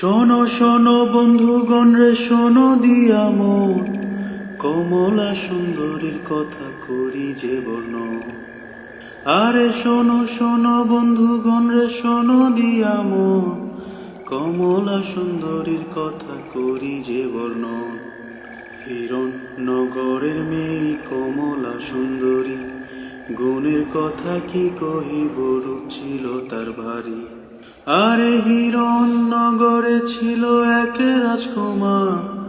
শোনো শোনো বন্ধুগণ রে, শোনো দিয়া মোর কমলা সুন্দরীর কথা করি যে বর্ণ। আরে শোনো শোনো বন্ধুগণ রে, শোনো দিয়া মোর কমলা সুন্দরীর কথা করি যে বর্ণ। হিরণ নগরের মেয়ে কমলা সুন্দরী, গুণের কথা কি কহিব? রূপ ছিল তার ভারী। আরে হিরণ নগরে ছিল এক রাজকুমার।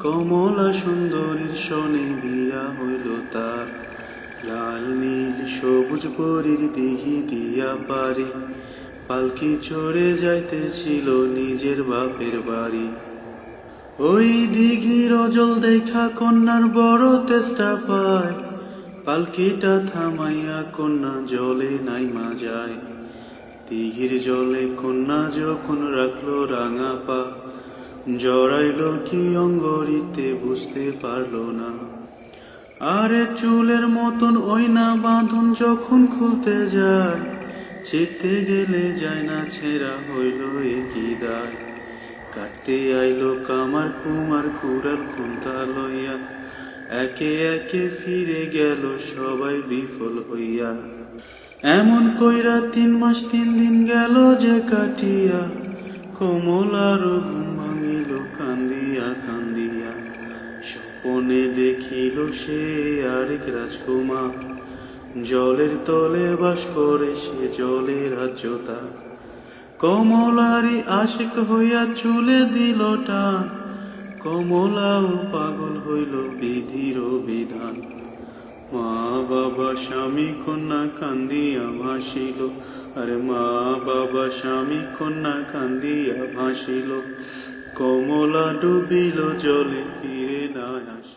কমলা সুন্দরীর সনে বিয়া হইল তার। লাল, নীল, সবুজ পরীর দিঘি দিয়া পারি। পালকি চড়ে যাইতেছিল নিজের বাপের বাড়ি। ওই দিঘির অজল দেখা কন্যার বড় তেষ্টা পায়। পালকিটা থামাইয়া কন্যা জলে নাইমা যায়। দিঘির জলে কন্যা যখন রাখল রাঙা পা, জড়াইল কি অঙ্গরিতে বুঝতে পারল না। আরে চুলের মতন ওই না বাঁধন যখন খুলতে যায়, ছিটতে গেলে যায় না ছেঁড়া হইল একই দায়। কাটতে আইলো কামার কুমার কুড়াল খুন্তা লইয়া, একে একে ফিরে গেল সবাই বিফল হইয়া। এমন কইরা তিন মাস তিন দিন গেল যে কাটিয়া কমলার ঘুম ভাঙিল কান্দিয়া কান্দিয়া। স্বপনে দেখিল সে আরেক রাজকুমার। জলের তলে বাস করে সে জলের রাজ্যতা কমলারি আশিক হইয়া চুলে দিল টান। কমলাও পাগল হইল বিধির বিধান মা বাবা স্বামী কন্যা কান্দিয়া ভাসিল। আরে মা বাবা স্বামী কন্যা কান্দিয়া ভাসিল। কমলা ডুবিল জলে ফিরে না আসিল